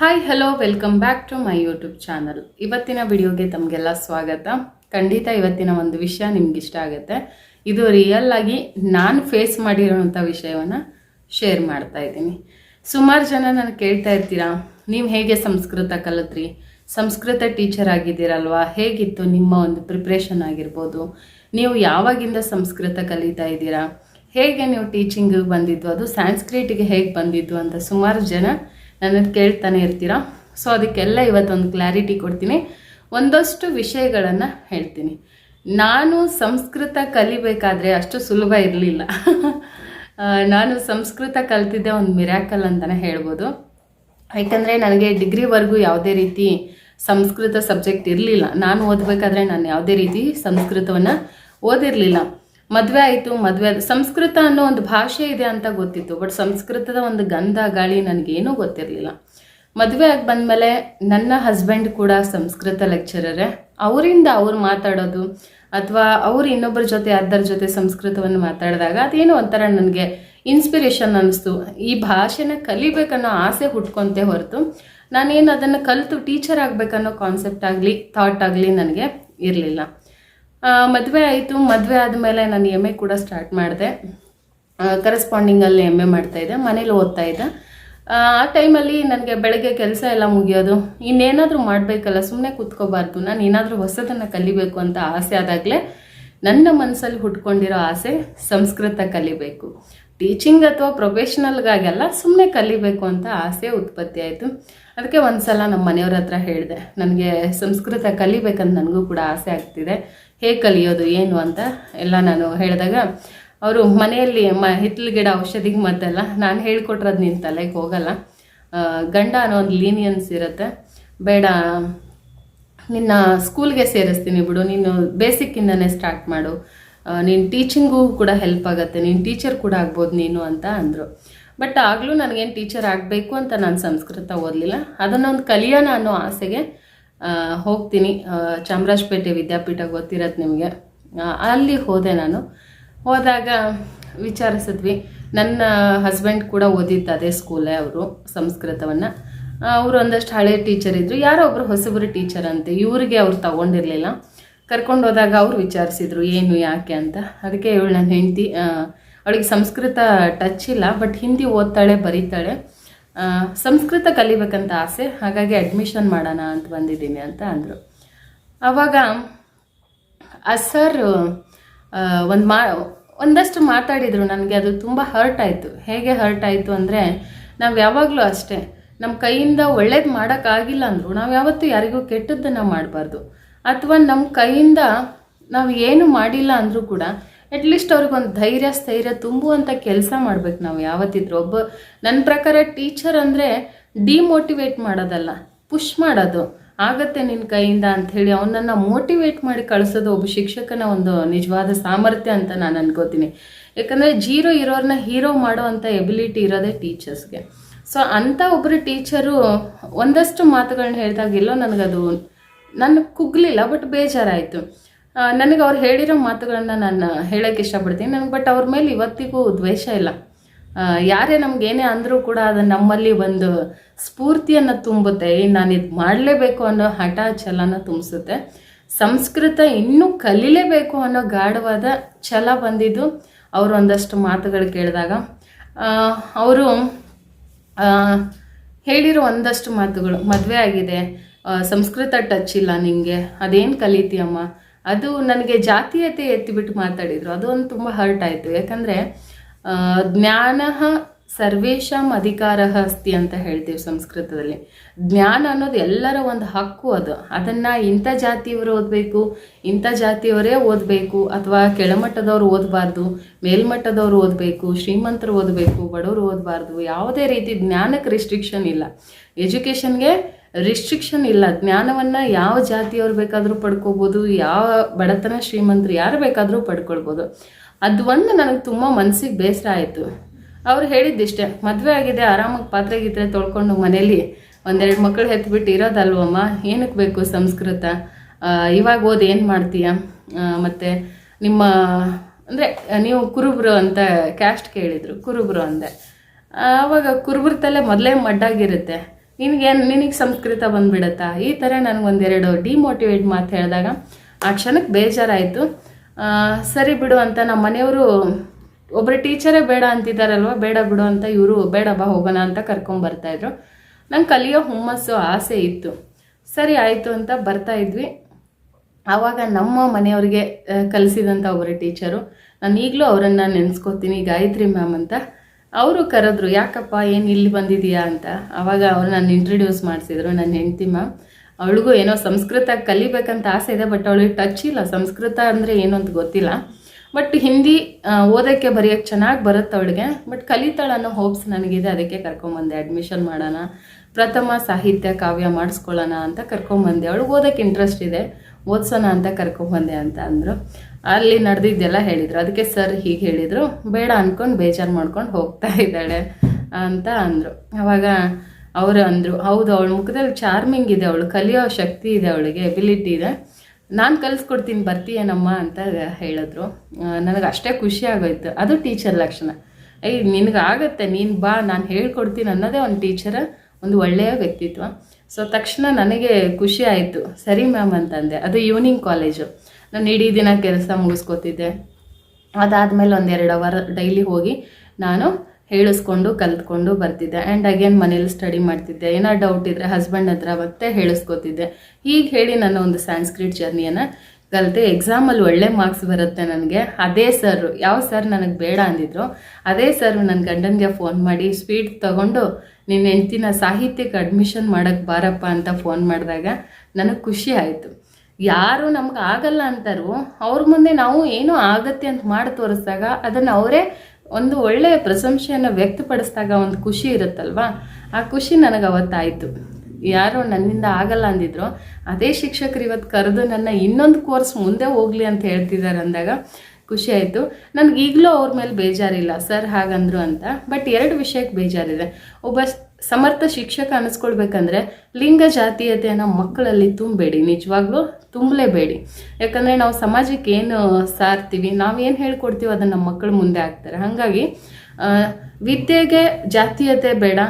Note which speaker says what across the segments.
Speaker 1: Hi hello welcome back to my YouTube channel ಇವತ್ತಿನ ವಿಡಿಯೋಗೆ ತಮಗೆಲ್ಲ ಸ್ವಾಗತ. ಖಂಡಿತ ಇವತ್ತಿನ ಒಂದು ವಿಷಯ ನಿಮ್ಗೆ ಇಷ್ಟ ಆಗುತ್ತೆ. ಇದು ರಿಯಲ್ ಆಗಿ ನಾನು ಫೇಸ್ ಮಾಡಿರೋಂಥ ವಿಷಯವನ್ನು ಶೇರ್ ಮಾಡ್ತಾ ಇದ್ದೀನಿ. ಸುಮಾರು ಜನ ನಾನು ಕೇಳ್ತಾ ಇರ್ತೀರಾ, ನೀವು ಹೇಗೆ ಸಂಸ್ಕೃತ ಕಲಿತ್ರಿ? ಸಂಸ್ಕೃತ ಟೀಚರ್ ಆಗಿದ್ದೀರಲ್ವಾ? ಹೇಗಿತ್ತು ನಿಮ್ಮ ಒಂದು ಪ್ರಿಪ್ರೇಷನ್ ಆಗಿರ್ಬೋದು? ನೀವು ಯಾವಾಗಿಂದ ಸಂಸ್ಕೃತ ಕಲಿತಾ ಇದ್ದೀರಾ? ಹೇಗೆ ನೀವು ಟೀಚಿಂಗ್ ಬಂದಿದ್ದು? ಅದು ಸ್ಯಾನ್ಸ್ಕ್ರಿಟಿಗೆ ಹೇಗೆ ಬಂದಿದ್ದು ಅಂತ ಸುಮಾರು ಜನ ನನ್ನನ್ನು ಕೇಳ್ತಾನೆ ಇರ್ತೀರಾ? ಸೊ ಅದಕ್ಕೆಲ್ಲ ಇವತ್ತೊಂದು ಕ್ಲಾರಿಟಿ ಕೊಡ್ತೀನಿ. ಒಂದಷ್ಟು ವಿಷಯಗಳನ್ನು ಹೇಳ್ತೀನಿ. ನಾನು ಸಂಸ್ಕೃತ ಕಲಿಬೇಕಾದ್ರೆ ಅಷ್ಟು ಸುಲಭ ಇರಲಿಲ್ಲ. ನಾನು ಸಂಸ್ಕೃತ ಕಲ್ತಿದ್ದೆ ಒಂದು ಮಿರಾಕಲ್ ಅಂತಲೇ ಹೇಳ್ಬೋದು. ಯಾಕಂದರೆ ನನಗೆ ಡಿಗ್ರಿವರೆಗೂ ಯಾವುದೇ ರೀತಿ ಸಂಸ್ಕೃತ ಸಬ್ಜೆಕ್ಟ್ ಇರಲಿಲ್ಲ. ನಾನು ಓದಬೇಕಾದ್ರೆ ನಾನು ಯಾವುದೇ ರೀತಿ ಸಂಸ್ಕೃತವನ್ನು ಓದಿರಲಿಲ್ಲ. ಮದುವೆ ಆಯಿತು, ಮದುವೆ ಸಂಸ್ಕೃತ ಅನ್ನೋ ಒಂದು ಭಾಷೆ ಇದೆ ಅಂತ ಗೊತ್ತಿತ್ತು ಬಟ್ ಸಂಸ್ಕೃತದ ಒಂದು ಗಂಧ, ಗಾಳಿ ನನಗೇನೂ ಗೊತ್ತಿರಲಿಲ್ಲ. ಮದುವೆ ಆಗಿ ಬಂದಮೇಲೆ ನನ್ನ ಹಸ್ಬೆಂಡ್ ಕೂಡ ಸಂಸ್ಕೃತ ಲೆಕ್ಚರರೇ ಅವರಿಂದ ಅವ್ರು ಮಾತಾಡೋದು, ಅಥವಾ ಅವ್ರು ಇನ್ನೊಬ್ಬರ ಜೊತೆ, ಅದರ ಜೊತೆ ಸಂಸ್ಕೃತವನ್ನು ಮಾತಾಡಿದಾಗ ಅದೇನೋ ಒಂಥರ ನನಗೆ ಇನ್ಸ್ಪಿರೇಷನ್ ಅನ್ನಿಸ್ತು ಈ ಭಾಷೆನ ಕಲಿಬೇಕನ್ನೋ ಆಸೆ ಹುಟ್ಕೊಂತೆ ಹೊರತು, ನಾನೇನು ಅದನ್ನು ಕಲಿತು ಟೀಚರ್ ಆಗಬೇಕನ್ನೋ ಕಾನ್ಸೆಪ್ಟ್ ಆಗಲಿ ಥಾಟ್ ಆಗಲಿ ನನಗೆ ಇರಲಿಲ್ಲ. ಮದುವೆ ಆಯಿತು. ಮದುವೆ ಆದಮೇಲೆ ನಾನು ಎಂ ಎ ಕೂಡ ಸ್ಟಾರ್ಟ್ ಮಾಡಿದೆ. ಕರೆಸ್ಪಾಂಡಿಂಗಲ್ಲಿ ಎಂ ಎ ಮಾಡ್ತಾಯಿದ್ದೆ ಮನೇಲಿ ಓದ್ತಾ ಇದ್ದೆ. ಆ ಟೈಮಲ್ಲಿ ನನಗೆ ಬೆಳಗ್ಗೆ ಕೆಲಸ ಎಲ್ಲ ಮುಗಿಯೋದು. ಇನ್ನೇನಾದರೂ ಮಾಡಬೇಕಲ್ಲ ಸುಮ್ಮನೆ ಕೂತ್ಕೋಬಾರ್ದು. ನಾನು ಏನಾದರೂ ಹೊಸದನ್ನು ಕಲಿಬೇಕು ಅಂತ ಆಸೆ ಆದಾಗಲೇ ನನ್ನ ಮನಸ್ಸಲ್ಲಿ ಹುಟ್ಕೊಂಡಿರೋ ಆಸೆ ಸಂಸ್ಕೃತ ಕಲಿಬೇಕು. ಟೀಚಿಂಗ್ ಅಥವಾ ಪ್ರೊಫೆಷ್ನಲ್ಗಾಗೆಲ್ಲ ಸುಮ್ಮನೆ ಕಲಿಬೇಕು ಅಂತ ಆಸೆ ಉತ್ಪತ್ತಿ ಆಯಿತು. ಅದಕ್ಕೆ ಒಂದು ಸಲ ನಮ್ಮ ಮನೆಯವ್ರ ಹತ್ರ ಹೇಳಿದೆ. ನನಗೆ ಸಂಸ್ಕೃತ ಕಲಿಬೇಕಂತ ನನಗೂ ಕೂಡ ಆಸೆ ಆಗ್ತಿದೆ. ಹೇಗೆ ಕಲಿಯೋದು, ಏನು ಅಂತ ಎಲ್ಲ ನಾನು ಹೇಳಿದಾಗ, ಅವರು ಮನೆಯಲ್ಲಿ ಮ, ಹಿತ್ತಲು ಗಿಡ ಔಷಧಿಗೆ ಮದ್ದಲ್ಲ, ನಾನು ಹೇಳ್ಕೊಟ್ರದ್ದು ನಿನ್ನ ತಲೆಗೆ ಹೋಗಲ್ಲ. ಗಂಡ ಅನ್ನೋ ಒಂದು ಲೀನಿಯನ್ಸ್ ಇರುತ್ತೆ. ಬೇಡ, ನಿನ್ನ ಸ್ಕೂಲ್ಗೆ ಸೇರಿಸ್ತೀನಿ ಬಿಡು, ನೀನು ಬೇಸಿಕ್ಕಿಂದನೇ ಸ್ಟಾರ್ಟ್ ಮಾಡು. ನೀನು ಟೀಚಿಂಗೂ ಕೂಡ ಹೆಲ್ಪ್ ಆಗುತ್ತೆ, ನೀನು ಟೀಚರ್ ಕೂಡ ಆಗ್ಬೋದು ನೀನು ಅಂತ ಅಂದರು. ಬಟ್ ಆಗಲೂ ನನಗೇನು ಟೀಚರ್ ಆಗಬೇಕು ಅಂತ ನಾನು ಸಂಸ್ಕೃತ ಓದಲಿಲ್ಲ. ಅದನ್ನೊಂದು ಕಲಿಯೋಣ ಅನ್ನೋ ಆಸೆಗೆ ಹೋಗ್ತೀನಿ. ಚಾಮರಾಜಪೇಟೆ ವಿದ್ಯಾಪೀಠ ಗೊತ್ತಿರತ್ತೆ ನಿಮಗೆ. ಅಲ್ಲಿ ಹೋದೆ ನಾನು. ಹೋದಾಗ ವಿಚಾರಿಸಿದ್ವಿ. ನನ್ನ ಹಸ್ಬೆಂಡ್ ಕೂಡ ಓದಿದ್ದು ಅದೇ ಸ್ಕೂಲೇ ಅವರು, ಸಂಸ್ಕೃತವನ್ನು. ಅವರು ಒಂದಷ್ಟು ಹಳೆ ಟೀಚರ್ ಇದ್ದರು ಯಾರೋ ಒಬ್ಬರು ಹೊಸಬರು ಟೀಚರ್ ಅಂತೆ. ಇವರಿಗೆ ಅವ್ರು ತಗೊಂಡಿರಲಿಲ್ಲ. ಕರ್ಕೊಂಡು ಹೋದಾಗ ಅವ್ರು ವಿಚಾರಿಸಿದ್ರು, ಏನು, ಯಾಕೆ ಅಂತ. ಅದಕ್ಕೆ ಇವಳು ನನ್ನ ಹೆಂಡತಿ ಅವಳಿಗೆ ಸಂಸ್ಕೃತ ಟಚ್ ಇಲ್ಲ ಬಟ್ ಹಿಂದಿ ಓದ್ತಾಳೆ, ಬರೀತಾಳೆ. ಸಂಸ್ಕೃತ ಕಲಿಬೇಕಂತ ಆಸೆ, ಹಾಗಾಗಿ ಅಡ್ಮಿಷನ್ ಮಾಡೋಣ ಅಂತ ಬಂದಿದ್ದೀನಿ ಅಂತ ಅಂದರು. ಆವಾಗ ಆ ಸರ್ ಒಂದು ಮಾ, ಒಂದಷ್ಟು ಮಾತಾಡಿದರು, ನನಗೆ ಅದು ತುಂಬ ಹರ್ಟ್ ಆಯಿತು. ಹೇಗೆ ಹರ್ಟ್ ಆಯಿತು ಅಂದರೆ, ನಾವು ಯಾವಾಗಲೂ ಅಷ್ಟೇ ನಮ್ಮ ಕೈಯಿಂದ ಒಳ್ಳೇದು ಮಾಡೋಕ್ಕಾಗಿಲ್ಲ ಅಂದರು. ನಾವು ಯಾವತ್ತೂ ಯಾರಿಗೂ ಕೆಟ್ಟದ್ದನ್ನು ಮಾಡಬಾರ್ದು. ಅಥವಾ ನಮ್ಮ ಕೈಯಿಂದ ನಾವು ಏನು ಮಾಡಿಲ್ಲ ಅಂದರೂ ಕೂಡ ಅಟ್ಲೀಸ್ಟ್ ಅವ್ರಿಗೊಂದು ಧೈರ್ಯ, ಸ್ಥೈರ್ಯ ತುಂಬುವಂಥ ಕೆಲಸ ಮಾಡ್ಬೇಕು ನಾವು ಯಾವತ್ತಿದ್ರು. ಒಬ್ಬ ನನ್ನ ಪ್ರಕಾರ ಟೀಚರ್ ಅಂದರೆ ಡಿಮೋಟಿವೇಟ್ ಮಾಡೋದಲ್ಲ ಪುಷ್ ಮಾಡೋದು. ಆಗತ್ತೆ ನಿನ್ನ ಕೈಯಿಂದ ಅಂಥೇಳಿ ಅವನನ್ನು ಮೋಟಿವೇಟ್ ಮಾಡಿ ಕಳಿಸೋದು ಒಬ್ಬ ಶಿಕ್ಷಕನ ಒಂದು ನಿಜವಾದ ಸಾಮರ್ಥ್ಯ ಅಂತ ನಾನು ಅನ್ಕೋತೀನಿ. ಯಾಕಂದರೆ ಜೀರೋ ಇರೋರನ್ನ ಹೀರೋ ಮಾಡೋವಂಥ ಎಬಿಲಿಟಿ ಇರೋದೇ ಟೀಚರ್ಸ್ಗೆ ಸೊ ಅಂಥ ಒಬ್ಬರು ಟೀಚರು ಒಂದಷ್ಟು ಮಾತುಗಳನ್ನ ಹೇಳಿದಾಗ ಎಲ್ಲೋ ನನಗದು ನನಗೆ ಕುಗ್ಲಿಲ್ಲ ಬಟ್ ಬೇಜಾರಾಯಿತು. ನನಗೆ ಅವ್ರು ಹೇಳಿರೋ ಮಾತುಗಳನ್ನ ನಾನು ಹೇಳೋಕ್ಕೆ ಇಷ್ಟಪಡ್ತೀನಿ. ನನಗೆ ಬಟ್ ಅವ್ರ ಮೇಲೆ ಇವತ್ತಿಗೂ ದ್ವೇಷ ಇಲ್ಲ. ಯಾರೇ ನಮಗೇನೇ ಅಂದರೂ ಕೂಡ ಅದು ನಮ್ಮಲ್ಲಿ ಒಂದು ಸ್ಫೂರ್ತಿಯನ್ನು ತುಂಬುತ್ತೆ. ನಾನು ಇದು ಮಾಡಲೇಬೇಕು ಅನ್ನೋ ಹಠ ಛಲನ ತುಂಬಿಸುತ್ತೆ. ಸಂಸ್ಕೃತ ಇನ್ನೂ ಕಲೀಲೇಬೇಕು ಅನ್ನೋ ಗಾಢವಾದ ಛಲ ಬಂದಿದ್ದು ಅವರು ಒಂದಷ್ಟು ಮಾತುಗಳು ಕೇಳಿದಾಗ. ಅವರು ಹೇಳಿರೋ ಒಂದಷ್ಟು ಮಾತುಗಳು, ಮದುವೆ ಆಗಿದೆ ಸಂಸ್ಕೃತ ಟಚ್ ಇಲ್ಲ ನಿಮಗೆ ಅದೇನು ಕಲಿತೀಯಮ್ಮ? ಅದು ನನಗೆ ಜಾತೀಯತೆ ಎತ್ತಿಬಿಟ್ಟು ಮಾತಾಡಿದರು. ಅದು ಒಂದು ತುಂಬ ಹರ್ಟ್ ಆಯಿತು. ಯಾಕಂದರೆ ಜ್ಞಾನ ಸರ್ವೇಶಾಂ ಅಧಿಕಾರ ಅಸ್ತಿ ಅಂತ ಹೇಳ್ತೀವಿ ಸಂಸ್ಕೃತದಲ್ಲಿ. ಜ್ಞಾನ ಅನ್ನೋದು ಎಲ್ಲರ ಒಂದು ಹಕ್ಕು ಅದು. ಅದನ್ನು ಇಂಥ ಜಾತಿಯವರು ಓದಬೇಕು, ಇಂಥ ಜಾತಿಯವರೇ ಓದಬೇಕು, ಅಥವಾ ಕೆಳಮಟ್ಟದವರು ಓದಬಾರ್ದು, ಮೇಲ್ಮಟ್ಟದವರು ಓದಬೇಕು, ಶ್ರೀಮಂತರು ಓದಬೇಕು, ಬಡವರು ಓದಬಾರ್ದು, ಯಾವುದೇ ರೀತಿ ಜ್ಞಾನಕ್ಕೆ ರಿಸ್ಟ್ರಿಕ್ಷನ್ ಇಲ್ಲ. ಎಜುಕೇಷನ್ಗೆ ರಿಸ್ಟ್ರಿಕ್ಷನ್ ಇಲ್ಲ. ಜ್ಞಾನವನ್ನು ಯಾವ ಜಾತಿಯವ್ರು ಬೇಕಾದರೂ ಪಡ್ಕೋಬೋದು, ಯಾವ ಬಡತನ ಶ್ರೀಮಂತರು ಯಾರು ಬೇಕಾದರೂ ಪಡ್ಕೊಳ್ಬೋದು. ಅದು ಒಂದು ನನಗೆ ತುಂಬ ಮನಸ್ಸಿಗೆ ಬೇಸರ ಆಯಿತು. ಅವ್ರು ಹೇಳಿದ್ದಿಷ್ಟೇ, ಮದುವೆ ಆಗಿದೆ, ಆರಾಮಾಗಿ ಪಾತ್ರೆ ಗೀತ್ರೆ ತೊಳ್ಕೊಂಡು ಮನೇಲಿ ಒಂದೆರಡು ಮಕ್ಕಳು ಹೆತ್ಬಿಟ್ಟು ಇರೋದಲ್ವಮ್ಮ? ಏನಕ್ಕೆ ಬೇಕು ಸಂಸ್ಕೃತ? ಇವಾಗ ಓದಿ ಏನು ಮಾಡ್ತೀಯ? ಮತ್ತು ನಿಮ್ಮ, ಅಂದರೆ ನೀವು ಕುರುಬ್ರು ಅಂತ ಕ್ಯಾಸ್ಟ್ ಕೇಳಿದರು, ಕುರುಬ್ರು ಅಂದೆ. ಆವಾಗ ಕುರುಬ್ರ ತಲೆ ಮೊದಲೇ ಮಡ್ಡಾಗಿರುತ್ತೆ. ನಿನಗೆ ನಿನಗೆ ಸಂಸ್ಕೃತ ಬಂದ್ಬಿಡುತ್ತಾ? ಈ ಥರ ನನಗೊಂದೆರಡು ಡಿಮೋಟಿವೇಟ್ ಮಾತು ಹೇಳಿದಾಗ ಆ ಕ್ಷಣಕ್ಕೆ ಬೇಜಾರಾಯಿತು. ಸರಿ ಬಿಡು ಅಂತ ನಮ್ಮ ಮನೆಯವರು ಒಬ್ಬರು ಟೀಚರೇ ಬೇಡ ಅಂತಿದ್ದಾರಲ್ವ ಬೇಡ ಬಿಡು ಅಂತ ಇವರು, ಬೇಡ ಬಾ ಹೋಗೋಣ ಅಂತ ಕರ್ಕೊಂಬರ್ತಾಯಿದ್ರು ನಂಗೆ ಕಲಿಯೋ ಹುಮ್ಮಸ್ಸು ಆಸೆ ಇತ್ತು. ಸರಿ ಆಯಿತು ಅಂತ ಬರ್ತಾ ಇದ್ವಿ. ಆವಾಗ ನಮ್ಮ ಮನೆಯವ್ರಿಗೆ ಕಲಿಸಿದಂಥ ಒಬ್ಬರು ಟೀಚರು ನಾನು ಈಗಲೂ ಅವರನ್ನು ನೆನೆಸ್ಕೋತೀನಿ, ಗಾಯತ್ರಿ ಮ್ಯಾಮ್ ಅಂತ. ಅವರು ಕರೆದ್ರು, ಯಾಕಪ್ಪ, ಏನು ಇಲ್ಲಿ ಬಂದಿದೀಯಾ ಅಂತ? ಆವಾಗ ಅವ್ರು ನನ್ನ ಇಂಟ್ರಡ್ಯೂಸ್ ಮಾಡಿಸಿದ್ರು ನನ್ನ ಹೆಂಡತಿ ಅವಳಿಗೂ ಏನೋ ಸಂಸ್ಕೃತ ಕಲಿಬೇಕಂತ ಆಸೆ ಇದೆ ಬಟ್ ಅವಳಿಗೆ ಟಚ್ ಇಲ್ಲ. ಸಂಸ್ಕೃತ ಅಂದರೆ ಏನು ಅಂತ ಗೊತ್ತಿಲ್ಲ. ಬಟ್ ಹಿಂದಿ ಓದೋಕ್ಕೆ ಬರೆಯೋಕ್ಕೆ ಚೆನ್ನಾಗಿ ಬರುತ್ತೆ ಅವಳಿಗೆ. ಬಟ್ ಕಲಿತಾಳೆ ಅನ್ನೋ ಹೋಪ್ಸ್ ನನಗಿದೆ, ಅದಕ್ಕೆ ಕರ್ಕೊಂಬಂದೆ. ಅಡ್ಮಿಷನ್ ಮಾಡೋಣ, ಪ್ರಥಮ ಸಾಹಿತ್ಯ ಕಾವ್ಯ ಮಾಡಿಸ್ಕೊಳ್ಳೋಣ ಅಂತ ಕರ್ಕೊಂಬಂದೆ. ಅವಳಿಗೆ ಓದೋಕ್ಕೆ ಇಂಟ್ರೆಸ್ಟ್ ಇದೆ. ಓದ್ಸೋಣ ಅಂತ ಕರ್ಕೊಂಬಂದೆ ಅಂತ ಅಂದರು. ಅಲ್ಲಿ ನಡೆದಿದ್ದೆಲ್ಲ ಹೇಳಿದರು. ಅದಕ್ಕೆ ಸರ್ ಹೀಗೆ ಹೇಳಿದರು, ಬೇಡ ಅಂದ್ಕೊಂಡು ಬೇಜಾರು ಮಾಡ್ಕೊಂಡು ಹೋಗ್ತಾ ಇದ್ದಾಳೆ ಅಂತ ಅಂದರು. ಅವಾಗ ಅವರು ಅಂದರು, ಹೌದು, ಅವಳ ಮುಖದಲ್ಲಿ ಚಾರ್ಮಿಂಗ್ ಇದೆ, ಅವಳು ಕಲಿಯೋ ಶಕ್ತಿ ಇದೆ, ಅವಳಿಗೆ ಎಬಿಲಿಟಿ ಇದೆ. ನಾನು ಕಲಿಸ್ಕೊಡ್ತೀನಿ, ಬರ್ತೀಯೇನಮ್ಮ ಅಂತ ಹೇಳಿದ್ರು. ನನಗೆ ಅಷ್ಟೇ ಖುಷಿ ಆಗೋಯ್ತು. ಅದು ಟೀಚರ್ ಲಕ್ಷಣ. ಏಯ್ ನಿನಗಾಗತ್ತೆ ನೀನು ಬಾ, ನಾನು ಹೇಳ್ಕೊಡ್ತೀನಿ ಅನ್ನೋದೇ ಒಂದು ಟೀಚರ, ಒಂದು ಒಳ್ಳೆಯ ವ್ಯಕ್ತಿತ್ವ. ಸೊ, ತಕ್ಷಣ ನನಗೆ ಖುಷಿ ಆಯಿತು. ಸರಿ ಮ್ಯಾಮ್ ಅಂತಂದೆ. ಅದು ಈವ್ನಿಂಗ್ ಕಾಲೇಜು. ನಾನು ಇಡೀ ದಿನ ಕೆಲಸ ಮುಗಿಸ್ಕೊತಿದ್ದೆ. ಅದಾದಮೇಲೆ ಒಂದೆರಡು ಅವರ್ ಡೈಲಿ ಹೋಗಿ ನಾನು ಹೇಳಿಸ್ಕೊಂಡು, ಕಲ್ತ್ಕೊಂಡು ಬರ್ತಿದ್ದೆ. ಆ್ಯಂಡ್ ಅಗೇನ್ ಮನೇಲಿ ಸ್ಟಡಿ ಮಾಡ್ತಿದ್ದೆ. ಏನೋ ಡೌಟ್ ಇದ್ದರೆ ಹಸ್ಬೆಂಡ್ ಹತ್ರ ಮತ್ತೆ ಹೇಳಿಸ್ಕೊತಿದ್ದೆ. ಹೀಗೆ ಹೇಳಿ ನನ್ನ ಒಂದು ಸ್ಯಾನ್ಸ್ಕ್ರಿಟ್ ಜರ್ನಿಯನ್ನು ಕಲಿತೆ. ಎಕ್ಸಾಮಲ್ಲಿ ಒಳ್ಳೆ ಮಾರ್ಕ್ಸ್ ಬರುತ್ತೆ ನನಗೆ. ಅದೇ ಸರ್ ಯಾವ ಸರ್ ನನಗೆ ಬೇಡ ಅಂದಿದ್ರು, ಅದೇ ಸರ್ ನನ್ನ ಗಂಡನಿಗೆ ಫೋನ್ ಮಾಡಿ ಸ್ವೀಟ್ ತಗೊಂಡು ನಿನ್ನ ಹೆಂಡ್ತಿನ ಸಾಹಿತ್ಯಕ್ಕೆ ಅಡ್ಮಿಷನ್ ಮಾಡೋಕ್ಕೆ ಬಾರಪ್ಪ ಅಂತ ಫೋನ್ ಮಾಡಿದಾಗ ನನಗೆ ಖುಷಿ ಆಯಿತು. ಯಾರು ನಮ್ಗೆ ಆಗಲ್ಲ ಅಂತಾರೋ ಅವ್ರ ಮುಂದೆ ನಾವು ಏನೋ ಆಗತ್ತೆ ಅಂತ ಮಾಡಿ ತೋರಿಸಿದಾಗ ಅದನ್ನು ಅವರೇ ಒಂದು ಒಳ್ಳೆಯ ಪ್ರಶಂಸೆಯನ್ನು ವ್ಯಕ್ತಪಡಿಸಿದಾಗ ಒಂದು ಖುಷಿ ಇರುತ್ತಲ್ವಾ? ಆ ಖುಷಿ ನನಗೆ ಅವತ್ತಾಯಿತು. ಯಾರೋ ನನ್ನಿಂದ ಆಗಲ್ಲ ಅಂದಿದ್ರು. ಅದೇ ಶಿಕ್ಷಕರು ಇವತ್ತು ಕರೆದು ನನ್ನ ಇನ್ನೊಂದು ಕೋರ್ಸ್ ಮುಂದೆ ಹೋಗಲಿ ಅಂತ ಹೇಳ್ತಿದ್ದಾರೆ ಅಂದಾಗ ಖುಷಿ ಆಯಿತು. ನನಗೆ ಈಗಲೂ ಅವ್ರ ಮೇಲೆ ಬೇಜಾರಿಲ್ಲ. ಸರ್ ಹಾಗಂದ್ರು ಅಂತ. ಬಟ್ ಎರಡು ವಿಷಯಕ್ಕೆ ಬೇಜಾರಿದೆ. ಒಬ್ಬ ಸಮರ್ಥ ಶಿಕ್ಷಕ ಅನಿಸ್ಕೊಳ್ಬೇಕಂದ್ರೆ ಲಿಂಗ ಜಾತೀಯತೆಯನ್ನು ಮಕ್ಕಳಲ್ಲಿ ತುಂಬಬೇಡಿ, ನಿಜವಾಗ್ಲೂ ತುಂಬಲೇಬೇಡಿ. ಯಾಕಂದರೆ ನಾವು ಸಮಾಜಕ್ಕೆ ಏನು ಸಾರ್ತೀವಿ, ನಾವೇನು ಹೇಳ್ಕೊಡ್ತೀವಿ ಅದನ್ನು ಮಕ್ಕಳು ಮುಂದೆ ಹಾಕ್ತಾರೆ. ಹಾಗಾಗಿ ವಿದ್ಯೆಗೆ ಜಾತೀಯತೆ ಬೇಡ,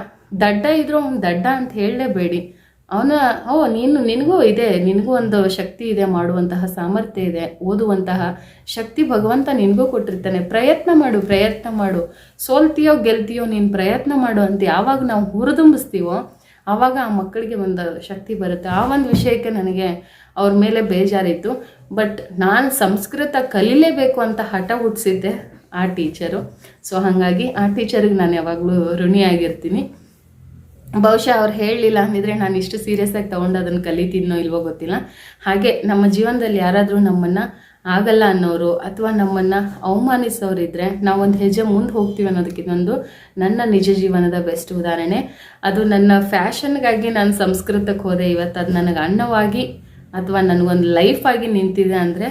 Speaker 1: ದಡ್ಡ ಇದ್ರೂ ಅವ್ನು ದಡ್ಡ ಅಂತ ಹೇಳಲೇಬೇಡಿ. ಅವನ, ಓ, ನೀನು, ನಿನಗೂ ಇದೆ, ನಿನಗೂ ಒಂದು ಶಕ್ತಿ ಇದೆ, ಮಾಡುವಂತಹ ಸಾಮರ್ಥ್ಯ ಇದೆ, ಓದುವಂತಹ ಶಕ್ತಿ ಭಗವಂತ ನಿನಗೂ ಕೊಟ್ಟಿರ್ತಾನೆ. ಪ್ರಯತ್ನ ಮಾಡು ಪ್ರಯತ್ನ ಮಾಡು. ಸೋಲ್ತೀಯೋ, ಗೆಲ್ತೀಯೋ, ನೀನು ಪ್ರಯತ್ನ ಮಾಡು ಅಂತ ಯಾವಾಗ ನಾವು ಹುರಿದುಂಬಿಸ್ತೀವೋ, ಆವಾಗ ಆ ಮಕ್ಕಳಿಗೆ ಒಂದು ಶಕ್ತಿ ಬರುತ್ತೆ. ಆ ಒಂದು ವಿಷಯಕ್ಕೆ ನನಗೆ ಅವ್ರ ಮೇಲೆ ಬೇಜಾರಿತ್ತು. ಬಟ್ ನಾನು ಸಂಸ್ಕೃತ ಕಲೀಲೇಬೇಕು ಅಂತ ಹಠ ಹುಟ್ಟಿಸಿದ್ದೆ ಆ ಟೀಚರು. ಸೊ, ಹಾಗಾಗಿ ಆ ಟೀಚರಿಗೆ ನಾನು ಯಾವಾಗಲೂ ಋಣಿಯಾಗಿರ್ತೀನಿ. ಬಹುಶಃ ಅವ್ರು ಹೇಳಲಿಲ್ಲ ಅಂದಿದ್ರೆ ನಾನು ಇಷ್ಟು ಸೀರಿಯಸ್ ಆಗಿ ತೊಗೊಂಡು ಅದನ್ನು ಕಲಿತೀನೋ ಇಲ್ವೋ ಗೊತ್ತಿಲ್ಲ. ಹಾಗೆ ನಮ್ಮ ಜೀವನದಲ್ಲಿ ಯಾರಾದರೂ ನಮ್ಮನ್ನು ಆಗಲ್ಲ ಅನ್ನೋರು ಅಥವಾ ನಮ್ಮನ್ನು ಅವಮಾನಿಸೋರಿದ್ರೆ ನಾವೊಂದು ಹೆಜ್ಜೆ ಮುಂದೆ ಹೋಗ್ತೀವಿ ಅನ್ನೋದಕ್ಕೆ ಇದೊಂದು ನನ್ನ ನಿಜ ಜೀವನದ ಬೆಸ್ಟ್ ಉದಾಹರಣೆ. ಅದು ನನ್ನ ಫ್ಯಾಷನ್ಗಾಗಿ ನಾನು ಸಂಸ್ಕೃತಕ್ಕೆ ಹೋದೆ, ಇವತ್ತು ಅದು ನನಗೆ ಅನ್ನವಾಗಿ ಅಥವಾ ನನಗೊಂದು ಲೈಫ್ ಆಗಿ ನಿಂತಿದೆ ಅಂದರೆ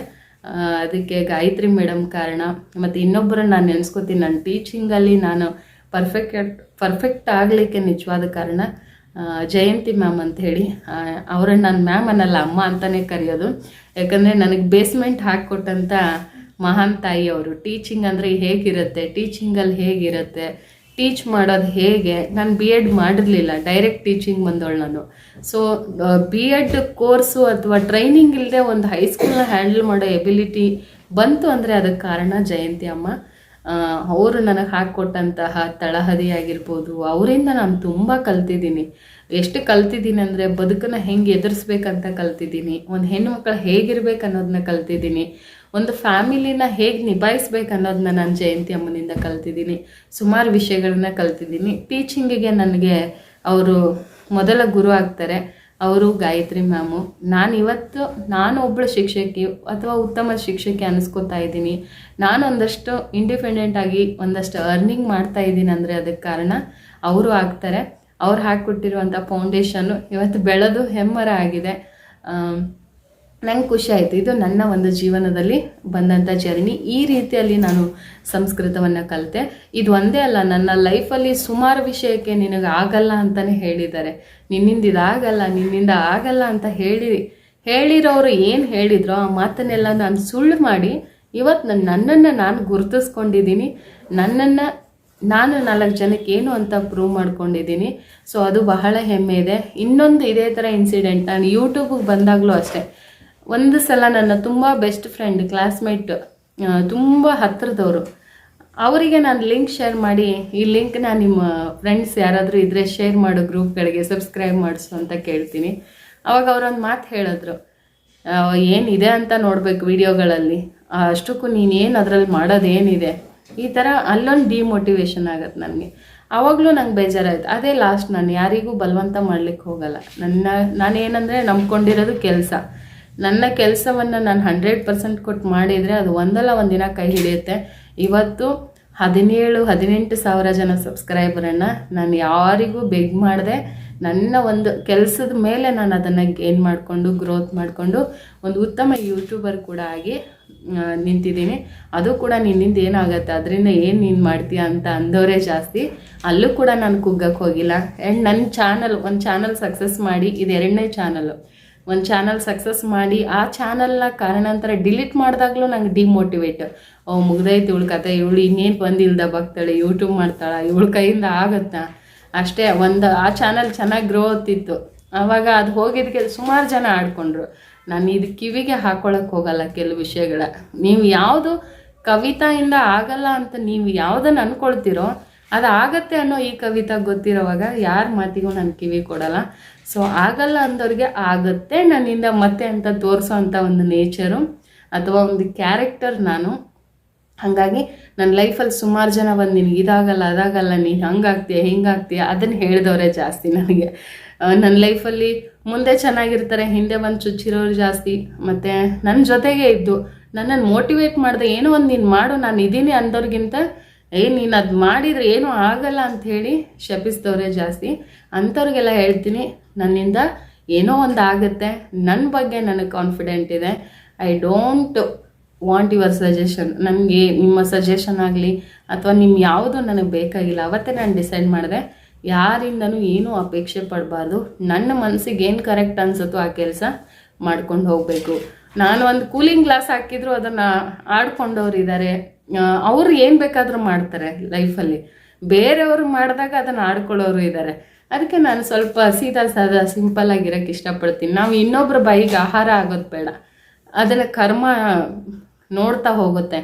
Speaker 1: ಅದಕ್ಕೆ ಗಾಯತ್ರಿ ಮೇಡಮ್ ಕಾರಣ. ಮತ್ತು ಇನ್ನೊಬ್ಬರನ್ನ ನಾನು ನೆನೆಸ್ಕೋತೀನಿ ನನ್ನ ಟೀಚಿಂಗಲ್ಲಿ ನಾನು ಪರ್ಫೆಕ್ಟ್ ಪರ್ಫೆಕ್ಟ್ ಆಗಲಿಕ್ಕೆ ನಿಜವಾದ ಕಾರಣ ಜಯಂತಿ ಮ್ಯಾಮ್ ಅಂತ ಹೇಳಿ ಅವರನ್ನು ನಾನು ಮ್ಯಾಮ್ ಅನ್ನಲ್ಲ, ಅಮ್ಮ ಅಂತಲೇ ಕರೆಯೋದು. ಯಾಕಂದರೆ ನನಗೆ ಬೇಸ್ಮೆಂಟ್ ಹಾಕಿಕೊಟ್ಟಂಥ ಮಹಾನ್ ತಾಯಿ ಅವರು. ಟೀಚಿಂಗ್ ಅಂದರೆ ಹೇಗಿರುತ್ತೆ? ಟೀಚಿಂಗಲ್ಲಿ ಹೇಗಿರುತ್ತೆ? ಟೀಚ್ ಮಾಡೋದು ಹೇಗೆ? ನಾನು ಬಿ ಎಡ್ ಮಾಡಿರಲಿಲ್ಲ ಡೈರೆಕ್ಟ್ ಟೀಚಿಂಗ್ ಬಂದವಳು ನಾನು. ಸೊ ಬಿ ಎಡ್ ಕೋರ್ಸು ಅಥವಾ ಟ್ರೈನಿಂಗ್ ಇಲ್ಲದೆ ಒಂದು ಹೈಸ್ಕೂಲ್ನ ಹ್ಯಾಂಡಲ್ ಮಾಡೋ ಎಬಿಲಿಟಿ ಬಂತು ಅಂದರೆ ಅದಕ್ಕೆ ಕಾರಣ ಜಯಂತಿ ಅಮ್ಮ. ಅವರು ನನಗೆ ಹಾಕ್ಕೊಟ್ಟಂತಹ ತಳಹದಿ ಆಗಿರ್ಬೋದು ಅವರಿಂದ ನಾನು ತುಂಬ ಕಲ್ತಿದ್ದೀನಿ. ಎಷ್ಟು ಕಲ್ತಿದ್ದೀನಿ ಅಂದರೆ ಬದುಕನ್ನು ಹೆಂಗೆ ಎದುರಿಸ್ಬೇಕಂತ ಕಲ್ತಿದ್ದೀನಿ. ಒಂದು ಹೆಣ್ಮಕ್ಳು ಹೇಗಿರ್ಬೇಕು ಅನ್ನೋದನ್ನ ಕಲ್ತಿದ್ದೀನಿ. ಒಂದು ಫ್ಯಾಮಿಲಿನ ಹೇಗೆ ನಿಭಾಯಿಸ್ಬೇಕು ಅನ್ನೋದನ್ನ ನಾನು ಜಯಂತಿ ಅಮ್ಮನಿಂದ ಕಲ್ತಿದ್ದೀನಿ. ಸುಮಾರು ವಿಷಯಗಳನ್ನ ಕಲ್ತಿದ್ದೀನಿ. ಟೀಚಿಂಗಿಗೆ ನನಗೆ ಅವರು ಮೊದಲ ಗುರು ಆಗ್ತಾರೆ. ಅವರು ಗಾಯತ್ರಿ ಮ್ಯಾಮು. ನಾನು ಇವತ್ತು ನಾನು ಒಬ್ಬಳು ಶಿಕ್ಷಕಿ ಅಥವಾ ಉತ್ತಮ ಶಿಕ್ಷಕಿ ಅನ್ನಿಸ್ಕೊತಾ ಇದ್ದೀನಿ. ನಾನು ಒಂದಷ್ಟು ಇಂಡಿಪೆಂಡೆಂಟ್ ಆಗಿ ಒಂದಷ್ಟು ಅರ್ನಿಂಗ್ ಮಾಡ್ತಾ ಇದ್ದೀನಿ ಅಂದರೆ ಅದಕ್ಕೆ ಕಾರಣ ಅವರು ಆಗ್ತಾರೆ. ಅವ್ರು ಹಾಕಿಕೊಟ್ಟಿರುವಂಥ ಫೌಂಡೇಶನ್ನು ಇವತ್ತು ಬೆಳೆದು ಹೆಮ್ಮರ ಆಗಿದೆ. ನಂಗೆ ಖುಷಿ ಆಯಿತು. ಇದು ನನ್ನ ಒಂದು ಜೀವನದಲ್ಲಿ ಬಂದಂಥ ಜರ್ನಿ ಈ ರೀತಿಯಲ್ಲಿ ನಾನು ಸಂಸ್ಕೃತವನ್ನು ಕಲಿತೆ. ಇದು ಒಂದೇ ಅಲ್ಲ, ನನ್ನ ಲೈಫಲ್ಲಿ ಸುಮಾರು ವಿಷಯಕ್ಕೆ ನಿನಗೆ ಆಗಲ್ಲ ಅಂತಲೇ ಹೇಳಿದ್ದಾರೆ. ನಿನ್ನಿಂದ ಇದಾಗಲ್ಲ ನಿನ್ನಿಂದ ಆಗಲ್ಲ ಅಂತ ಹೇಳಿ ಹೇಳಿರೋರು ಏನು ಹೇಳಿದ್ರೋ ಆ ಮಾತನ್ನೆಲ್ಲ ನಾನು ಸುಳ್ಳು ಮಾಡಿ ಇವತ್ತು ನನ್ನ ನನ್ನನ್ನು ನಾನು ಗುರುತಿಸ್ಕೊಂಡಿದ್ದೀನಿ. ನನ್ನನ್ನು ನಾನು ನಾಲ್ಕು ಜನಕ್ಕೆ ಏನು ಅಂತ ಪ್ರೂವ್ ಮಾಡ್ಕೊಂಡಿದ್ದೀನಿ. ಸೊ ಅದು ಬಹಳ ಹೆಮ್ಮೆ ಇದೆ. ಇನ್ನೊಂದು ಇದೇ ಥರ ಇನ್ಸಿಡೆಂಟ್ ನಾನು ಯೂಟ್ಯೂಬಿಗೆ ಬಂದಾಗಲೂ ಅಷ್ಟೇ. ಒಂದು ಸಲ ನನ್ನ ತುಂಬ ಬೆಸ್ಟ್ ಫ್ರೆಂಡ್ ಕ್ಲಾಸ್ಮೇಟ್ ತುಂಬ ಹತ್ತಿರದವರು ಅವರಿಗೆ ನಾನು ಲಿಂಕ್ ಶೇರ್ ಮಾಡಿ, ಈ ಲಿಂಕ್ನ ನಿಮ್ಮ ಫ್ರೆಂಡ್ಸ್ ಯಾರಾದರೂ ಇದ್ದರೆ ಶೇರ್ ಮಾಡೋ ಗ್ರೂಪ್ಗಳಿಗೆ ಸಬ್ಸ್ಕ್ರೈಬ್ ಮಾಡಿಸು ಅಂತ ಕೇಳ್ತೀನಿ. ಅವಾಗ ಅವರೊಂದು ಮಾತು ಹೇಳಿದ್ರು ಏನಿದೆ ಅಂತ ನೋಡಬೇಕು ವಿಡಿಯೋಗಳಲ್ಲಿ. ಅಷ್ಟಕ್ಕೂ ನೀನೇನು ಅದರಲ್ಲಿ ಮಾಡೋದೇನಿದೆ? ಈ ಥರ ಅಲ್ಲೊಂದು ಡಿಮೋಟಿವೇಶನ್ ಆಗತ್ತೆ ನನಗೆ. ಆವಾಗಲೂ ನಂಗೆ ಬೇಜಾರಾಯ್ತು. ಅದೇ ಲಾಸ್ಟ್ ನಾನು ಯಾರಿಗೂ ಬಲವಂತ ಮಾಡಲಿಕ್ಕೆ ಹೋಗಲ್ಲ. ನನ್ನ ನಾನೇನಂದರೆ ನಂಬ್ಕೊಂಡಿರೋದು ಕೆಲಸ. ನನ್ನ ಕೆಲಸವನ್ನು ನಾನು ಹಂಡ್ರೆಡ್ ಪರ್ಸೆಂಟ್ ಕೊಟ್ಟು ಮಾಡಿದರೆ ಅದು ಒಂದಲ್ಲ, ಒಂದಿನ ಕೈ ಹಿಡಿಯುತ್ತೆ. ಇವತ್ತು ಹದಿನೇಳು, ಹದಿನೆಂಟು ಸಾವಿರ ಜನ ಸಬ್ಸ್ಕ್ರೈಬರನ್ನು ನಾನು ಯಾರಿಗೂ ಬೆಗ್ ಮಾಡಿದೆ. ನನ್ನ ಒಂದು ಕೆಲಸದ ಮೇಲೆ ನಾನು ಅದನ್ನು ಗೇನ್ ಮಾಡಿಕೊಂಡು ಗ್ರೋತ್ ಮಾಡಿಕೊಂಡು ಒಂದು ಉತ್ತಮ ಯೂಟ್ಯೂಬರ್ ಕೂಡ ಆಗಿ ನಿಂತಿದ್ದೀನಿ. ಅದು ಕೂಡ ನಿನ್ನಿಂದ ಏನಾಗುತ್ತೆ, ಅದರಿಂದ ಏನು ನೀನು ಮಾಡ್ತೀಯ ಅಂತ ಅಂದವರೇ ಜಾಸ್ತಿ. ಅಲ್ಲೂ ಕೂಡ ನಾನು ಕುಗ್ಗಕ್ಕೆ ಹೋಗಿಲ್ಲ. ಆ್ಯಂಡ್ ನನ್ನ ಚಾನಲ್ ಒಂದು ಚಾನಲ್ ಸಕ್ಸಸ್ ಮಾಡಿ ಇದು ಎರಡನೇ ಚಾನಲ್ಲು ಒಂದು ಚಾನಲ್ ಸಕ್ಸಸ್ ಮಾಡಿ, ಆ ಚಾನಲ್ನ ಕಾರಣಾಂತರ ಡಿಲೀಟ್ ಮಾಡಿದಾಗಲೂ ನಂಗೆ ಡಿಮೋಟಿವೇಟ್ ಓ ಮುಗ್ದೈತಿ ಇವಳು ಕತೆ. ಇವಳು ಇನ್ನೇನು ಬಂದಿಲ್ದ ಬಗ್ತಾಳೆ ಯೂಟ್ಯೂಬ್ ಮಾಡ್ತಾಳೆ. ಇವಳ ಕೈಯಿಂದ ಆಗುತ್ತಾ? ಅಷ್ಟೇ, ಒಂದು, ಆ ಚಾನಲ್ ಚೆನ್ನಾಗಿ ಗ್ರೋ ಆಗ್ತಿತ್ತು. ಆವಾಗ ಅದು ಹೋಗಿದ್ದಕ್ಕೆ ಸುಮಾರು ಜನ ಆಡ್ಕೊಂಡ್ರು. ನಾನು ಇದು ಕಿವಿಗೆ ಹಾಕೊಳಕ್ಕೆ ಹೋಗಲ್ಲ ಕೆಲವು ವಿಷಯಗಳ. ನೀವು ಯಾವುದು ಕವಿತೆಯಿಂದ ಆಗಲ್ಲ ಅಂತ ನೀವು ಯಾವುದನ್ನು ಅಂದ್ಕೊಳ್ತೀರೋ ಅದು ಆಗತ್ತೆ ಅನ್ನೋ ಈ ಕವಿತಾ ಗೊತ್ತಿರೋವಾಗ ಯಾರ ಮಾತಿಗೂ ನಾನು ಕಿವಿ ಕೊಡಲ್ಲ. ಸೊ ಆಗಲ್ಲ ಅಂದವ್ರಿಗೆ ಆಗುತ್ತೆ, ನನ್ನಿಂದ ಮತ್ತೆ ಅಂತ ತೋರಿಸೋ ಅಂಥ ಒಂದು ನೇಚರು ಅಥವಾ ಒಂದು ಕ್ಯಾರೆಕ್ಟರ್ ನಾನು. ಹಾಗಾಗಿ ನನ್ನ ಲೈಫಲ್ಲಿ ಸುಮಾರು ಜನ ಬಂದು ನಿನಗೆ ಇದಾಗಲ್ಲ, ಅದಾಗಲ್ಲ, ನೀನು ಹಂಗಾಗ್ತೀಯ, ಹಿಂಗಾಗ್ತೀಯ ಅದನ್ನು ಹೇಳಿದವರೇ ಜಾಸ್ತಿ ನನಗೆ. ನನ್ನ ಲೈಫಲ್ಲಿ ಮುಂದೆ ಚೆನ್ನಾಗಿರ್ತಾರೆ, ಹಿಂದೆ ಬಂದು ಚುಚ್ಚಿರೋರು ಜಾಸ್ತಿ, ಮತ್ತು ನನ್ನ ಜೊತೆಗೆ ಇದ್ದು ನನ್ನನ್ನು ಮೋಟಿವೇಟ್ ಮಾಡಿದೆ, ಏನೋ ಒಂದು ನೀನು ಮಾಡು, ನಾನು ಇದ್ದೀನಿ ಅಂದವ್ರಿಗಿಂತ ಏ, ನೀನು ಅದು ಮಾಡಿದರೆ ಏನೂ ಆಗಲ್ಲ ಅಂತ ಹೇಳಿ ಶಪಿಸಿದವರೇ ಜಾಸ್ತಿ. ಅಂಥವ್ರಿಗೆಲ್ಲ ಹೇಳ್ತೀನಿ, ನನ್ನಿಂದ ಏನೋ ಒಂದು ಆಗುತ್ತೆ. ನನ್ನ ಬಗ್ಗೆ ನನಗೆ ಕಾನ್ಫಿಡೆಂಟ್ ಇದೆ. I don't want your suggestion ನನಗೆ ನಿಮ್ಮ ಸಜೆಷನ್ ಆಗಲಿ ಅಥವಾ ನಿಮ್ಮ ಯಾವುದು ನನಗೆ ಬೇಕಾಗಿಲ್ಲ, ಅವತ್ತೇ ನಾನು ಡಿಸೈಡ್ ಮಾಡಿದೆ. ಯಾರಿಂದನೂ ಏನೂ ಅಪೇಕ್ಷೆ ಪಡಬಾರ್ದು. ನನ್ನ ಮನಸ್ಸಿಗೆ ಏನು ಕರೆಕ್ಟ್ ಅನ್ಸುತ್ತೋ ಆ ಕೆಲಸ ಮಾಡ್ಕೊಂಡು ಹೋಗಬೇಕು. ನಾನು ಒಂದು ಕೂಲಿಂಗ್ ಗ್ಲಾಸ್ ಹಾಕಿದ್ರು ಅದನ್ನು ಆಡ್ಕೊಂಡವ್ರು ಇದ್ದಾರೆ ಅವ್ರು ಏನು ಬೇಕಾದರೂ ಮಾಡ್ತಾರೆ ಲೈಫಲ್ಲಿ ಬೇರೆಯವರು ಮಾಡಿದಾಗ ಅದನ್ನು ಆಡ್ಕೊಳ್ಳೋರು ಇದ್ದಾರೆ ಅದಕ್ಕೆ ನಾನು ಸ್ವಲ್ಪ ಸೀದಾ ಸಾದಾ ಸಿಂಪಲ್ ಆಗಿರೋಕ್ಕೆ ಇಷ್ಟಪಡ್ತೀನಿ. ನಾವು ಇನ್ನೊಬ್ಬರ ಬಾಯಿಗೆ ಆಹಾರ ಆಗೋದು ಬೇಡ. ಅದನ್ನು ಕರ್ಮ ನೋಡ್ತಾ ಹೋಗುತ್ತೆ.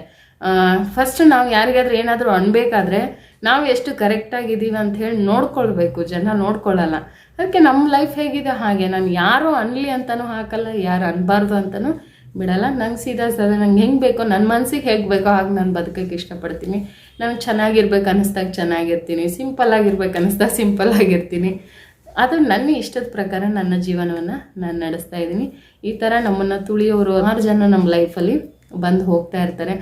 Speaker 1: ಫಸ್ಟ್ ನಾವು ಯಾರಿಗಾದ್ರೂ ಏನಾದರೂ ಅನ್ಬೇಕಾದ್ರೆ ನಾವು ಎಷ್ಟು ಕರೆಕ್ಟಾಗಿದ್ದೀವಿ ಅಂತ ಹೇಳಿ ನೋಡ್ಕೊಳ್ಬೇಕು. ಜನ ನೋಡ್ಕೊಳ್ಳಲ್ಲ ಅದಕ್ಕೆ ನಮ್ಮ ಲೈಫ್ ಹೇಗಿದೆ ಹಾಗೆ. ನಾನು ಯಾರು ಅನ್ಲಿ ಅಂತಲೂ ಹಾಕಲ್ಲ, ಯಾರು ಅನ್ಬಾರ್ದು ಅಂತಲೂ ಬಿಡಲ್ಲ. ನಂಗೆ ಸೀದಾ ಸದಾ ನಂಗೆ ಹೆಂಗೆ ಬೇಕೋ ನನ್ನ ಮನ್ಸಿಗೆ ಹೇಗೆ ಬೇಕೋ ಹಾಗೆ ನಾನು ಬದುಕೋಕ್ಕೆ ಇಷ್ಟಪಡ್ತೀನಿ. ನಾನು ಚೆನ್ನಾಗಿರ್ಬೇಕು ಅನ್ನಿಸ್ದಾಗ ಚೆನ್ನಾಗಿರ್ತೀನಿ. ಸಿಂಪಲ್ ಆಗಿರ್ಬೇಕು ಅನ್ನಿಸ್ದಾಗ ಸಿಂಪಲ್ ಆಗಿರ್ತೀನಿ. ಅದು ನನ್ನ ಇಷ್ಟದ ಪ್ರಕಾರ ನನ್ನ ಜೀವನವನ್ನು ನಾನು ನಡೆಸ್ತಾ ಇದ್ದೀನಿ. ಈ ಥರ ನಮ್ಮನ್ನು ತುಳಿಯೋರು ಆರು ಜನ ನಮ್ಮ ಲೈಫಲ್ಲಿ ಬಂದು ಹೋಗ್ತಾ ಇರ್ತಾರೆ.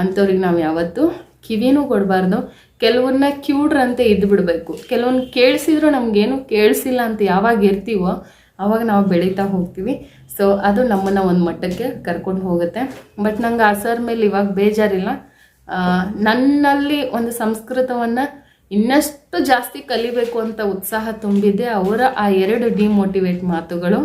Speaker 1: ಅಂಥವ್ರಿಗೆ ನಾವು ಯಾವತ್ತೂ ಕಿವಿನೂ ಕೊಡಬಾರ್ದು. ಕೆಲವನ್ನ ಕ್ಯೂಡ್ರಂತೆ ಇದ್ದು ಬಿಡಬೇಕು. ಕೆಲವನ್ನ ಕೇಳಿಸಿದ್ರು ನಮಗೇನು ಕೇಳಿಸಿಲ್ಲ ಅಂತ ಯಾವಾಗ ಇರ್ತೀವೋ ಆವಾಗ ನಾವು ಬೆಳೀತಾ ಹೋಗ್ತೀವಿ. ಸೊ ಅದು ನಮ್ಮನ್ನು ಒಂದು ಮಟ್ಟಕ್ಕೆ ಕರ್ಕೊಂಡು ಹೋಗುತ್ತೆ. ಬಟ್ ನಂಗೆ ಆ ಸರ್ ಮೇಲೆ ಇವಾಗ ಬೇಜಾರಿಲ್ಲ. ನನ್ನಲ್ಲಿ ಒಂದು ಸಂಸ್ಕೃತವನ್ನು ಇನ್ನಷ್ಟು ಜಾಸ್ತಿ ಕಲಿಬೇಕು ಅಂತ ಉತ್ಸಾಹ ತುಂಬಿದೆ ಅವರ ಆ ಎರಡು ಡಿಮೋಟಿವೇಟ್ ಮಾತುಗಳು.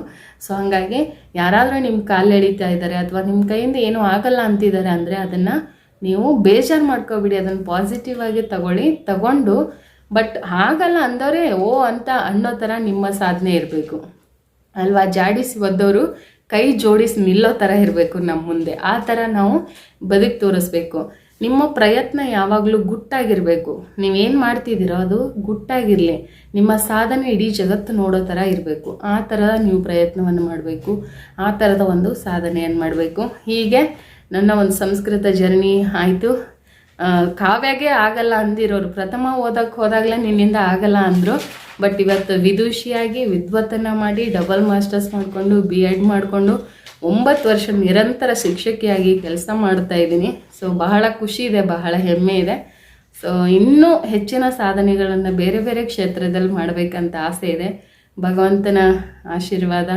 Speaker 1: ಸೊ ಹಾಗಾಗಿ ಯಾರಾದರೂ ನಿಮ್ಮ ಕಾಲು ಎಳಿತಾ ಇದ್ದಾರೆ ಅಥವಾ ನಿಮ್ಮ ಕೈಯಿಂದ ಏನೂ ಆಗಲ್ಲ ಅಂತಿದ್ದಾರೆ ಅಂದರೆ ಅದನ್ನು ನೀವು ಬೇಜಾರು ಮಾಡ್ಕೋಬಿಡಿ, ಅದನ್ನು ಪಾಸಿಟಿವ್ ಆಗಿ ತಗೊಳ್ಳಿ, ತಗೊಂಡು ಬಟ್ ಆಗಲ್ಲ ಅಂದವರೇ ಓ ಅಂತ ಅನ್ನೋ ಥರ ನಿಮ್ಮ ಸಾಧನೆ ಇರಬೇಕು. ಅಲ್ವಾ? ಜಾಡಿಸಿ ಒದ್ದವರು ಕೈ ಜೋಡಿಸಿ ನಿಲ್ಲೋ ಥರ ಇರಬೇಕು ನಮ್ಮ ಮುಂದೆ. ಆ ಥರ ನಾವು ಬದುಕಿ ತೋರಿಸ್ಬೇಕು. ನಿಮ್ಮ ಪ್ರಯತ್ನ ಯಾವಾಗಲೂ ಗುಟ್ಟಾಗಿರಬೇಕು. ನೀವೇನು ಮಾಡ್ತಿದ್ದೀರೋ ಅದು ಗುಟ್ಟಾಗಿರಲಿ. ನಿಮ್ಮ ಸಾಧನೆ ಇಡೀ ಜಗತ್ತು ನೋಡೋ ಥರ ಇರಬೇಕು. ಆ ಥರ ನೀವು ಪ್ರಯತ್ನವನ್ನು ಮಾಡಬೇಕು. ಆ ಥರದ ಒಂದು ಸಾಧನೆಯನ್ನು ಮಾಡಬೇಕು. ಹೀಗೆ ನನ್ನ ಒಂದು ಸಂಸ್ಕೃತ ಜರ್ನಿ ಆಯಿತು. ಕಾವ್ಯಾಗೆ ಆಗಲ್ಲ ಅಂದಿರೋರು. ಪ್ರಥಮ ಓದಕ್ಕೆ ಹೋದಾಗಲೇ ನಿನ್ನಿಂದ ಆಗಲ್ಲ ಅಂದರು. ಬಟ್ ಇವತ್ತು ವಿದುಷಿಯಾಗಿ ವಿದ್ವತ್ತನ್ನ ಮಾಡಿ ಡಬಲ್ ಮಾಸ್ಟರ್ಸ್ ಮಾಡಿಕೊಂಡು ಬಿ ಎಡ್ ಮಾಡಿಕೊಂಡು, ಒಂಬತ್ತು ವರ್ಷ ನಿರಂತರ ಶಿಕ್ಷಕಿಯಾಗಿ ಕೆಲಸ ಮಾಡ್ತಾ ಇದ್ದೀನಿ. ಸೊ ಬಹಳ ಖುಷಿ ಇದೆ, ಬಹಳ ಹೆಮ್ಮೆ ಇದೆ. ಸೊ ಇನ್ನೂ ಹೆಚ್ಚಿನ ಸಾಧನೆಗಳನ್ನು ಬೇರೆ ಬೇರೆ ಕ್ಷೇತ್ರದಲ್ಲಿ ಮಾಡಬೇಕಂತ ಆಸೆ ಇದೆ. ಭಗವಂತನ ಆಶೀರ್ವಾದ,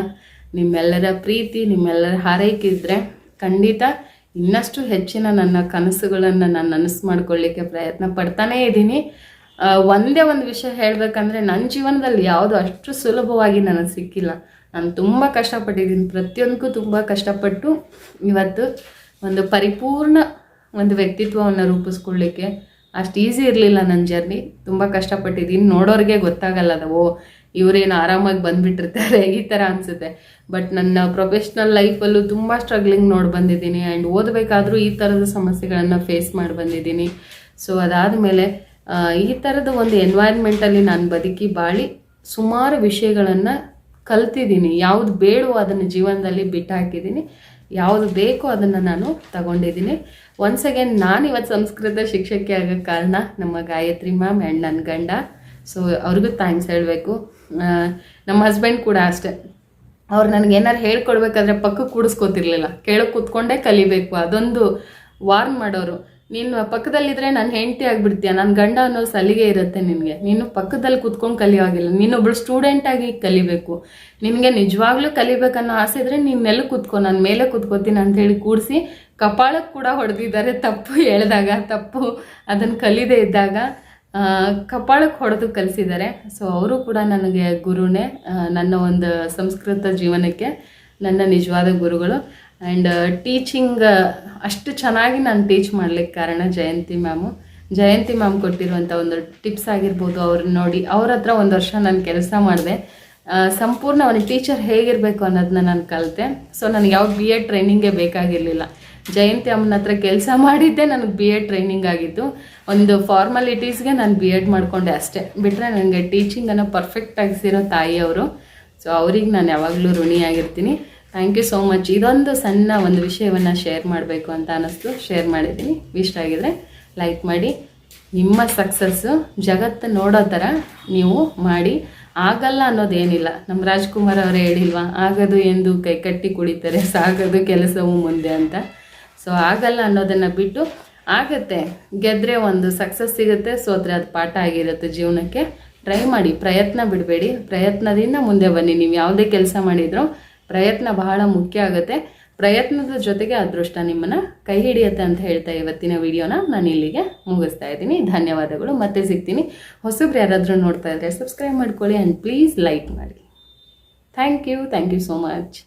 Speaker 1: ನಿಮ್ಮೆಲ್ಲರ ಪ್ರೀತಿ, ನಿಮ್ಮೆಲ್ಲರ ಹಾರೈಕೆ ಇದ್ದರೆ ಖಂಡಿತ ಇನ್ನಷ್ಟು ಹೆಚ್ಚಿನ ನನ್ನ ಕನಸುಗಳನ್ನು ನಾನು ನನಸು ಮಾಡ್ಕೊಳ್ಳಿಕ್ಕೆ ಪ್ರಯತ್ನ ಪಡ್ತಾನೇ ಇದ್ದೀನಿ. ಒಂದೇ ಒಂದು ವಿಷಯ ಹೇಳಬೇಕಂದ್ರೆ ನನ್ನ ಜೀವನದಲ್ಲಿ ಯಾವುದು ಅಷ್ಟು ಸುಲಭವಾಗಿ ನನಗೆ ಸಿಕ್ಕಿಲ್ಲ. ನಾನು ತುಂಬ ಕಷ್ಟಪಟ್ಟಿದ್ದೀನಿ. ಪ್ರತಿಯೊಂದಕ್ಕೂ ತುಂಬ ಕಷ್ಟಪಟ್ಟು ಇವತ್ತು ಒಂದು ಪರಿಪೂರ್ಣ ಒಂದು ವ್ಯಕ್ತಿತ್ವವನ್ನು ರೂಪಿಸ್ಕೊಳ್ಳಿಕ್ಕೆ ಅಷ್ಟು ಈಸಿ ಇರಲಿಲ್ಲ ನನ್ನ ಜರ್ನಿ. ತುಂಬ ಕಷ್ಟಪಟ್ಟಿದ್ದೀನಿ. ನೋಡೋರಿಗೆ ಗೊತ್ತಾಗಲ್ಲ ಅದು. ಇವರೇನು ಆರಾಮಾಗಿ ಬಂದ್ಬಿಟ್ಟಿರ್ತಾರೆ ಈ ಥರ ಅನಿಸುತ್ತೆ. ಬಟ್ ನನ್ನ ಪ್ರೊಫೆಷ್ನಲ್ ಲೈಫಲ್ಲೂ ತುಂಬ ಸ್ಟ್ರಗ್ಲಿಂಗ್ ನೋಡಿ ಬಂದಿದ್ದೀನಿ. ಆ್ಯಂಡ್ ಓದಬೇಕಾದ್ರೂ ಈ ಥರದ ಸಮಸ್ಯೆಗಳನ್ನು ಫೇಸ್ ಮಾಡಿ ಬಂದಿದ್ದೀನಿ. ಸೊ ಅದಾದಮೇಲೆ ಈ ಥರದ ಒಂದು ಎನ್ವೈರ್ಮೆಂಟಲ್ಲಿ ನಾನು ಬದುಕಿ ಬಾಳಿ ಸುಮಾರು ವಿಷಯಗಳನ್ನು ಕಲ್ತಿದ್ದೀನಿ. ಯಾವುದು ಬೇಡವೋ ಅದನ್ನು ಜೀವನದಲ್ಲಿ ಬಿಟ್ಟು ಹಾಕಿದ್ದೀನಿ ಯಾವುದು ಬೇಕೋ ಅದನ್ನು ನಾನು ತಗೊಂಡಿದ್ದೀನಿ. ಒನ್ಸ್ ಅಗೇನ್ ನಾನು ಇವತ್ತು ಸಂಸ್ಕೃತ ಶಿಕ್ಷಕಿ ಆಗೋ ಕಾರಣ ನಮ್ಮ ಗಾಯತ್ರಿ ಮ್ಯಾಮ್ ಆ್ಯಂಡ್ ನನ್ನ ಗಂಡ. ಸೊ ಅವ್ರಿಗೂ ಥ್ಯಾಂಕ್ಸ್ ಹೇಳಬೇಕು. ನಮ್ಮ ಹಸ್ಬೆಂಡ್ ಕೂಡ ಅಷ್ಟೇ. ಅವ್ರು ನನಗೆ ಏನಾರು ಹೇಳ್ಕೊಡ್ಬೇಕಾದ್ರೆ ಪಕ್ಕ ಕೂಡಿಸ್ಕೊತಿರ್ಲಿಲ್ಲ. ಕೇಳೋಕೆ ಕೂತ್ಕೊಂಡೇ ಕಲಿಬೇಕು. ಅದೊಂದು ವಾರ್ನ್ ಮಾಡೋರು. ನೀನು ಪಕ್ಕದಲ್ಲಿದ್ದರೆ ನಾನು ಹೆಂಡತಿ ಆಗಿಬಿಡ್ತೀಯ. ನನ್ನ ಗಂಡ ಅನ್ನೋ ಸಲಿಗೆ ಇರುತ್ತೆ ನಿನಗೆ. ನೀನು ಪಕ್ಕದಲ್ಲಿ ಕೂತ್ಕೊಂಡು ಕಲಿಯೋಗಿಲ್ಲ ನೀನೊಬ್ಳು ಸ್ಟೂಡೆಂಟಾಗಿ ಕಲಿಬೇಕು. ನಿನಗೆ ನಿಜವಾಗ್ಲೂ ಕಲಿಬೇಕನ್ನೋ ಆಸೆ ಇದ್ರೆ ನೀನು ನೆಲ ಕೂತ್ಕೊ. ನಾನು ಮೇಲೆ ಕೂತ್ಕೋತೀನಿ ಅಂತ ಹೇಳಿ ಕೂಡಿಸಿ ಕಪಾಳಕ್ಕೆ ಕೂಡ ಹೊಡೆದಿದ್ದಾರೆ. ತಪ್ಪು ಹೇಳಿದಾಗ ತಪ್ಪು. ಅದನ್ನು ಕಲಿದೇ ಇದ್ದಾಗ ಕಪಾಳಕ್ಕೆ ಹೊಡೆದು ಕಲಿಸಿದ್ದಾರೆ. ಸೊ ಅವರು ಕೂಡ ನನಗೆ ಗುರುನೇ ನನ್ನ ಒಂದು ಸಂಸ್ಕೃತ ಜೀವನಕ್ಕೆ ನನ್ನ ನಿಜವಾದ ಗುರುಗಳು. ಆ್ಯಂಡ್ ಟೀಚಿಂಗ್ ಅಷ್ಟು ಚೆನ್ನಾಗಿ ನಾನು ಟೀಚ್ ಮಾಡ್ಲಿಕ್ಕೆ ಕಾರಣ ಜಯಂತಿ ಮ್ಯಾಮು. ಜಯಂತಿ ಮ್ಯಾಮ್ ಕೊಟ್ಟಿರುವಂಥ ಒಂದು ಟಿಪ್ಸ್ ಆಗಿರ್ಬೋದು ಅವ್ರನ್ನ ನೋಡಿ, ಅವ್ರ ಹತ್ರ ಒಂದು ವರ್ಷ ನಾನು ಕೆಲಸ ಮಾಡಿದೆ. ಸಂಪೂರ್ಣ ಒಂದು ಟೀಚರ್ ಹೇಗಿರಬೇಕು ಅನ್ನೋದನ್ನ ನಾನು ಕಲಿತೆ. ಸೊ ನನಗೆ ಯಾವ ಬಿ ಎಡ್ ಟ್ರೈನಿಂಗೇ ಬೇಕಾಗಿರಲಿಲ್ಲ. ಜಯಂತಿ ಅಮ್ಮನ ಹತ್ರ ಕೆಲಸ ಮಾಡಿದ್ದೆ ನನಗೆ ಬಿ ಎಡ್ ಟ್ರೈನಿಂಗ್ ಆಗಿತ್ತು. ಒಂದು ಫಾರ್ಮಾಲಿಟೀಸ್ಗೆ ನಾನು ಬಿ ಎಡ್ ಮಾಡಿಕೊಂಡೆ ಅಷ್ಟೇ. ಬಿಟ್ಟರೆ ನನಗೆ ಟೀಚಿಂಗನ್ನು ಪರ್ಫೆಕ್ಟ್ ಆಗಿಸಿರೋ ತಾಯಿಯವರು ಸೊ ಅವ್ರಿಗೆ ನಾನು ಯಾವಾಗಲೂ ಋಣಿಯಾಗಿರ್ತೀನಿ ಥ್ಯಾಂಕ್ ಯು ಸೋ ಮಚ್ ಇದೊಂದು ಸಣ್ಣ ಒಂದು ವಿಷಯವನ್ನು ಶೇರ್ ಮಾಡಬೇಕು ಅಂತ ಅನ್ನಿಸ್ತು ಶೇರ್ ಮಾಡಿದ್ದೀನಿ. ಇಷ್ಟ ಆಗಿದರೆ ಲೈಕ್ ಮಾಡಿ. ನಿಮ್ಮ ಸಕ್ಸಸ್ಸು ಜಗತ್ತು ನೋಡೋ ಥರ ನೀವು ಮಾಡಿ. ಆಗಲ್ಲ ಅನ್ನೋದೇನಿಲ್ಲ. ನಮ್ಮ ರಾಜ್ಕುಮಾರ್ ಅವರೇ ಹೇಳಿಲ್ವಾ, ಆಗೋದು ಎಂದು ಕೈ ಕಟ್ಟಿ ಕುಳಿತಾರೆ ಸಾಗೋದು ಕೆಲಸವೂ ಮುಂದೆ ಅಂತ. ಸೊ ಆಗಲ್ಲ ಅನ್ನೋದನ್ನು ಬಿಟ್ಟು ಆಗತ್ತೆ. ಗೆದ್ದರೆ ಒಂದು ಸಕ್ಸಸ್ ಸಿಗುತ್ತೆ. ಸೋತ್ರೆ ಅದು ಪಾಠ ಆಗಿರುತ್ತೆ ಜೀವನಕ್ಕೆ. ಟ್ರೈ ಮಾಡಿ. ಪ್ರಯತ್ನ ಬಿಡಬೇಡಿ. ಪ್ರಯತ್ನದಿಂದ ಮುಂದೆ ಬನ್ನಿ. ನೀವು ಯಾವುದೇ ಕೆಲಸ ಮಾಡಿದರೂ ಪ್ರಯತ್ನ ಬಹಳ ಮುಖ್ಯ ಆಗುತ್ತೆ. ಪ್ರಯತ್ನದ ಜೊತೆಗೆ ಅದೃಷ್ಟ ನಿಮ್ಮನ್ನು ಕೈ ಹಿಡಿಯುತ್ತೆ ಅಂತ ಹೇಳ್ತಾ ಇವತ್ತಿನ ವಿಡಿಯೋನ ನಾನು ಇಲ್ಲಿಗೆ ಮುಗಿಸ್ತಾ ಇದ್ದೀನಿ. ಧನ್ಯವಾದಗಳು. ಮತ್ತೆ ಸಿಗ್ತೀನಿ. ಹೊಸಬ್ರು ಯಾರಾದರೂ ನೋಡ್ತಾ ಇದ್ರೆ ಸಬ್ಸ್ಕ್ರೈಬ್ ಮಾಡ್ಕೊಳ್ಳಿ ಆ್ಯಂಡ್ ಪ್ಲೀಸ್ ಲೈಕ್ ಮಾಡಿ. Thank you thank you so much